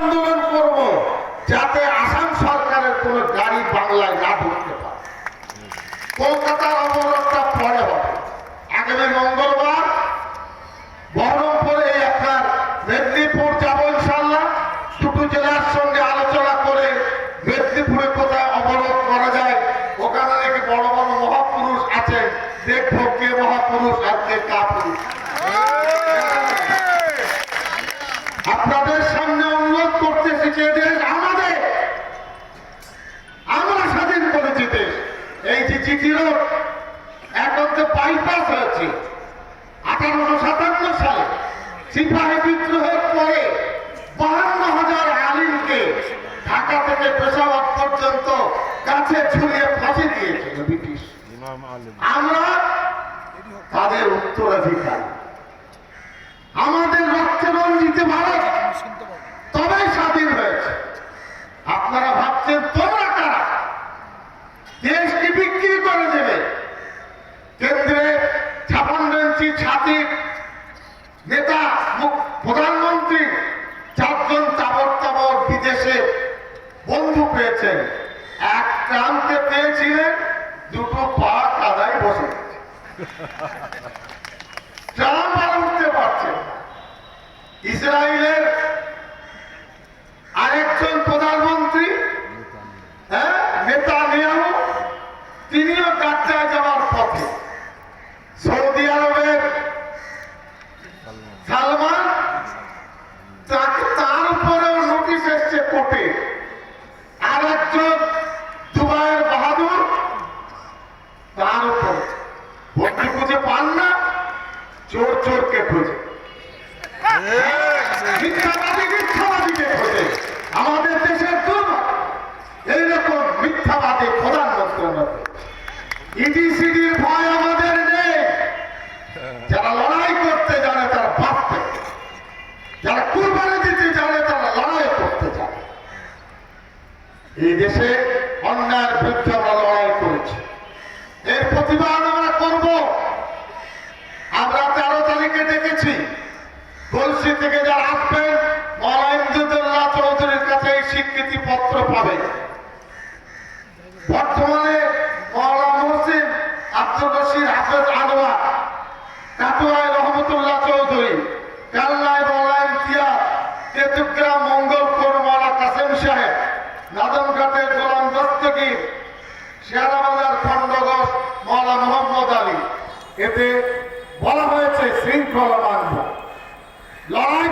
আন্দোলন করব যাতে আসাম সরকারের কোন গাড়ি বাংলায় না ঢুকতে পারে। কলকাতার অবরোধটা পরে হবে। আগামী মঙ্গলবার বহরমপুরে আপনার মেদিনীপুর যাব ইনশাল্লাহ দুটো জেলার সঙ্গে আলোচনা করে মেদিনীপুরে কোথায় অবরোধ করা যায়, ওখানে নাকি বড় বড় মহাপুরুষ আছে, দেখব কে মহাপুরুষ আর কে কাপুরুষ। আপনাদের সামনে অনুরোধ করতেছি যে দেশ আমাদের আমরা স্বাধীন করেছি দেশ জিটি রোড এখন তো বাইপাস হয়েছে। আঠারোশো সাতান্ন সালে সিপাহী বিদ্রোহের পরে বাহান্ন হাজার আলিমকে ঢাকা থেকে পেশাওয়ার পর্যন্ত কাছে ঝুলিয়ে ফাঁসি দিয়েছিল ব্রিটিশ। আমরা তাদের উত্তরাধিকারী। প্রান্তে পেয়েছিলেন দুটো পা কাদায় বসে উঠতে পারছেন না। ইসরায়েলের আরেকজন প্রধানমন্ত্রী হ্যাঁ নেতা তিনিও গাজ্জায় যাওয়ার পথে সৌদি আরবের চোরকে খুঁজে। আমাদের দেশের এইরকম মিথ্যাবাদী প্রধানমন্ত্রী ভয় আমাদের নেই। যারা লড়াই করতে জানে, তারা ভাবতে যারা কুরবানি দিতে জানে, তারা লড়াই করতে জানে। এই দেশে অন্যায়ের বিরুদ্ধে আমরা লড়াই করেছি। এর প্রতিবাদ আমরা করব আমরা তেরো তারিখে ডেকেছি গলসি থেকে যারা আসবেন মলাইমদুল্লাহ চৌধুরীর কাছে এই স্বীকৃতি পত্র পাবেন বর্তমানে মহসিন আব্দুল রশিদ আনোয়ার রহমতুল্লাহ চৌধুরী, কাল্লায় মৌলাইম তিয়া তেতুগ্রাম মঙ্গলপুর মৌলা কাসেম সাহেব গোলাম দস্তগীর শেয়ারাবাজার মোহাম্মদ আলী। এতে বলা হয়েছে, শৃঙ্খলা মানব। লড়াই